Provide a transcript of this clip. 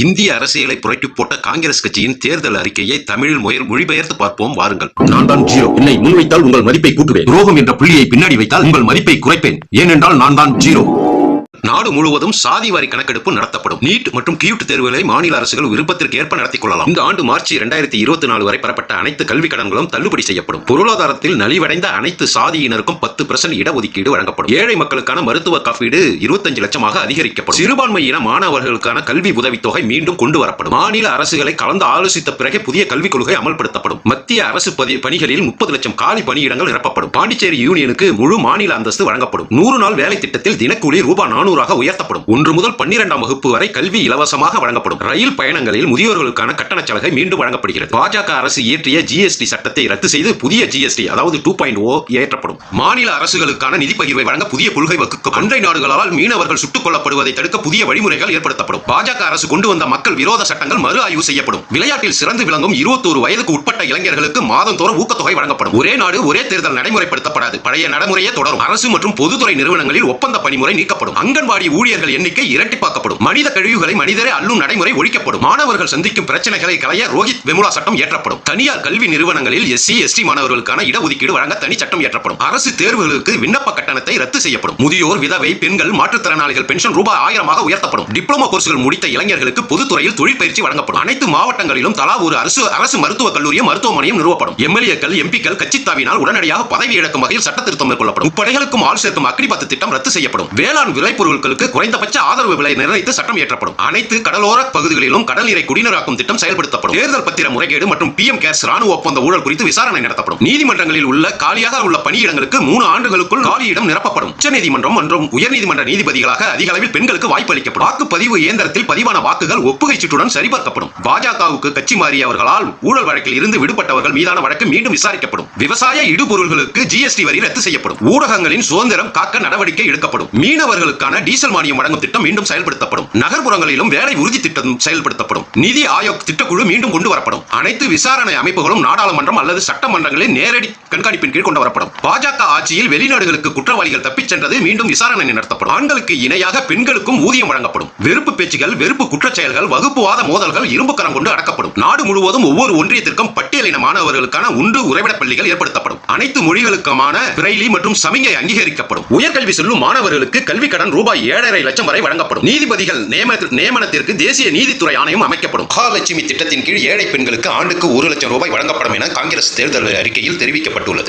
இந்திய அரசியலை புரட்டி போட்ட காங்கிரஸ் கட்சியின் தேர்தல் அறிக்கையை தமிழில் முயல் மொழிபெயர்த்து பார்ப்போம் வாருங்கள். நான் தான் ஜியோ. என்னை முன்வைத்தால் உங்கள் மதிப்பை கூட்டுவேன். துரோகம் என்ற புள்ளியை பின்னாடி வைத்தால் உங்கள் மதிப்பை குறைப்பேன். ஏனென்றால் நான் தான் ஜீரோ நாடு முழுவதும் சாதி வாரி கணக்கெடுப்பு நடத்தப்படும். நீட் மற்றும் கியூட் தேர்வுகளை மாநில அரசுகள் விருப்பத்திற்கு ஏற்ப நடத்திக் கொள்ளலாம் இந்த ஆண்டு மார்ச் இரண்டாயிரத்தி இருபத்தி நாலு வரை பெறப்பட்ட அனைத்து கல்வி கடன்களும் தள்ளுபடி செய்யப்படும். பொருளாதாரத்தில் நலிவடைந்த அனைத்து சாதியினருக்கும் பத்து பெர்சன்ட் இடஒதுக்கீடு வழங்கப்படும். ஏழை மக்களுக்கான மருத்துவ காப்பீடு இருபத்தஞ்சு லட்சமாக அதிகரிக்கப்படும். சிறுபான்மையின மாணவர்களுக்கான கல்வி உதவித்தொகை மீண்டும் கொண்டு வரப்படும் மாநில அரசுகளை கலந்து ஆலோசித்த பிறகு புதிய கல்விக் கொள்கை அமல்படுத்தப்படும். மத்திய அரசு பதி- பணிகளில் முப்பது லட்சம் காலி பணியிடங்கள் நிரப்பப்படும். பாண்டிச்சேரி யூனியனுக்கு முழு மாநில அந்தஸ்து வழங்கப்படும். நூறு நாள் வேலை திட்டத்தில் தினக்கூலி ரூபாய் நானூறாக உயர்த்தப்படும். ஒன்று முதல் பன்னிரெண்டாம் வகுப்பு வரை கல்வி இலவசமாக வழங்கப்படும். ரயில் பயணங்களில் முதியோர்களுக்கான கட்டண சலுகை மீண்டும் வழங்கப்படுகிறது. பாஜக அரசு இயற்றிய ஜிஎஸ்டி சட்டத்தை ரத்து செய்து புதிய ஜிஎஸ்டி அதாவது டூ பாயிண்ட் ஓ ஏற்றப்படும். மாநில அரசுகளுக்கான நிதி பகிர்வை வழங்க புதிய கொள்கை வகுக்கப்படும். அண்டை நாடுகளால் மீனவர்கள் சுட்டுக் கொல்லப்படுவதை தடுக்க புதிய வழிமுறைகள் ஏற்படுத்தப்படும். பாஜக அரசு கொண்டு வந்த மக்கள் விரோத சட்டங்கள் மறு ஆய்வு செய்யப்படும். விளையாட்டில் சிறந்து விளங்கும் இருபத்தோரு வயதுக்கு உட்பட்ட இளைஞர்களுக்கு மாதந்தோறும் ஊக்கத்தொகை வழங்கப்படும். ஒரே நாடு ஒரே தேர்தல் நடைமுறைப்படுத்தப்படாது. பழைய நடைமுறையே தொடரும். அரசு மற்றும் பொதுத்துறை நிறுவனங்களில் ஒப்பந்த பணிமுறை நீக்கப்படும். அங்கன்வாடி ஊழியர்கள் எண்ணிக்கை இரட்டிப்பாக்கப்படும். மனித கழிவுகளை மனிதரே அள்ளும் நடைமுறை ஒழிக்கப்படும். மாணவர்கள் சந்திக்கும் பிரச்சனைகளை களைய ரோஹித் வெமுலா சட்டம் ஏற்றப்படும் தனியார் கல்வி நிறுவனங்களில் எஸ்சி எஸ்டி மாணவர்களுக்கான இடஒதுக்கீடு வழங்க தனி சட்டம் ஏற்றப்படும் அரசு தேர்வுகளுக்கு விண்ணப்ப கட்டணத்தை ரத்து செய்யப்படும். முதியோர் விதவை பெண்கள் மாற்றுத்திறனாளிகள் பென்ஷன் ரூபாய் ஆயிரமாக உயர்த்தப்படும். டிப்ளமோ கோர்ஸ்கள் முடித்த இளைஞர்களுக்கு பொதுத்துறையில் தொழில் பயிற்சி வழங்கப்படும். அனைத்து மாவட்டங்களிலும் தலா ஒரு அரசு அரசு மருத்துவக் கல்லூரியும் மருத்துவமனையும் நிறுவப்படும். எம்எல்ஏக்கள் எம்பிக்கள் கட்சித்தாவினால் உடனடியாக பதவி இழக்கும் வகையில் சட்ட திருத்தம் மேற்கொள்ளப்படும். முப்படைகளுக்கும் ஆள் சேர்க்கும் அக்னிபத்து திட்டம் ரத்து செய்யப்படும். வேளாண் விளைபொருட்களுக்கு குறைந்தபட்ச ஆதரவு விலை நிர்ணயித்து சட்டம் இயற்றப்படும். அனைத்து கடலோர பகுதிகளிலும் கடல் நீரை குடிநீராக்கும் திட்டம் செயல்படுத்தப்படும். தேர்தல் பத்திர முறைகேடு மற்றும் பிஎம் கேஸ் ராணுவ ஒப்பந்த ஊழல் குறித்து விசாரணை நடத்தப்படும். நீதிமன்றங்களில் உள்ள காலியாக உள்ள பணியிடங்களுக்கு மூணு ஆண்டுகளுக்குள் காலியிடம் நிரப்பப்படும். உச்சநீதிமன்றம் மற்றும் உயர்நீதிமன்ற நீதிபதிகளாக அதிக அளவில் பெண்களுக்கு வாய்ப்பு அளிக்கப்படும். வாக்குப்பதிவு இயந்திரத்தில் பதிவான வாக்குகள் ஒப்புகை சீட்டுடன் சரிபார்க்கப்படும். பாஜகவுக்கு கட்சி மாறியவர்களால் ஊழல் வழக்கில் இருந்து விடுபட்டவர்கள் மீதான வழக்கு மீண்டும் விசாரிக்கப்படும். விவசாய இடுபொருள்களுக்கு ஜிஎஸ்டி வரி ரத்து செய்யப்படும். ஊடகங்களின் சுதந்திரம் காக்க நடவடிக்கை எடுக்கப்படும். மீனவர்களுக்கான டீசல் மானியம் வழங்கும் திட்டம் மீண்டும் செயல்படுத்தப்படும். நகர்ப்புறங்களிலும் வேலை உறுதி திட்டம் செயல்படுத்தப்படும். நிதி ஆயோக் திட்டக்குழு மீண்டும் கொண்டு வரப்படும். அனைத்து விசாரணை அமைப்புகளும் நாடாளுமன்றம் அல்லது சட்டமன்றங்களில் நேரடி கண்காணிப்பின் கீழ் கொண்டு வரப்படும். பாஜக ஆட்சியில் வெளிநாடுகளுக்கு குற்றவாளிகள் தப்பிச் சென்றது மீண்டும் விசாரணை நடத்தப்படும். ஆண்களுக்கு இணையாக பெண்களுக்கும் ஊதியம் வழங்கப்படும். வெறுப்பு பேச்சுகள் வெறுப்பு குற்றச்செயல்கள் வகுப்புவாத மோதல்கள் இரும்புக்கரம் கொண்டு அடக்கப்படும். நாடு முழுவதும் ஒவ்வொரு ஒன்றியத்திற்கும் பட்டியலின மாணவர்களுக்கான உண்டு உறைவிட பள்ளிகள் ஏற்படுத்தப்படும். அனைத்து மொழிகளுக்குமான பிரெய்லி மற்றும் சமிகை அங்கீகரிக்கப்படும். உயர்கல்வி செல்லும் மாணவர்களுக்கு கல்வி கடன் ரூபாய் ஏழரை லட்சம் வரை வழங்கப்படும். நீதிபதிகள் நியமன- நியமனத்திற்கு தேசிய நீதித்துறை ஆணையம் அமைக்கப்படும். மகாலட்சுமி திட்டத்தின் கீழ் ஏழை பெண்களுக்கு ஆண்டுக்கு ஒரு லட்சம் ரூபாய் வழங்கப்படும் என காங்கிரஸ் தேர்தல் அறிக்கையில் தெரிவிக்கப்பட்டுள்ளது.